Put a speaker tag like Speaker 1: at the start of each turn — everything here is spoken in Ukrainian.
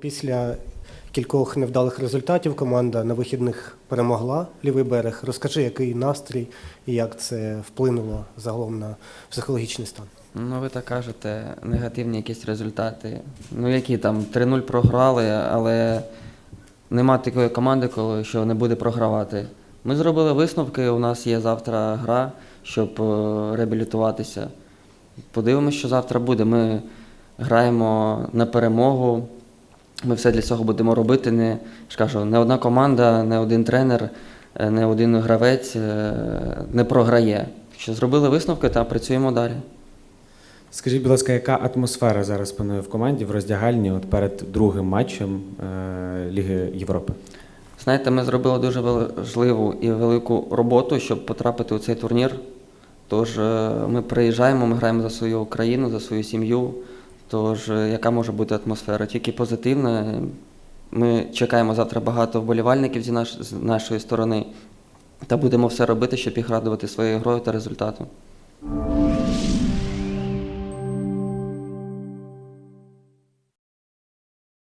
Speaker 1: після кількох невдалих результатів команда на вихідних перемогла лівий берег. Розкажи, який настрій і як це вплинуло загалом на психологічний стан.
Speaker 2: Ну, ви так кажете, негативні якісь результати. Ну, які там 3-0 програли, але нема такої команди, коли що не буде програвати. Ми зробили висновки, у нас є завтра гра, щоб е, реабілітуватися. Подивимося, що завтра буде. Ми граємо на перемогу. Ми все для цього будемо робити. Не, ж кажу, не одна команда, не один тренер, е, не один гравець е, не програє. Що зробили висновки та працюємо далі.
Speaker 3: Скажіть, будь ласка, яка атмосфера зараз панує в команді в роздягальні от перед другим матчем е, Ліги Європи?
Speaker 2: Знаєте, ми зробили дуже важливу і велику роботу, щоб потрапити у цей турнір. Тож ми приїжджаємо, ми граємо за свою країну, за свою сім'ю. Тож, е, яка може бути атмосфера? Тільки позитивна. Ми чекаємо завтра багато вболівальників зі наш, з нашої сторони та будемо все робити, щоб їх радувати своєю грою та результатом.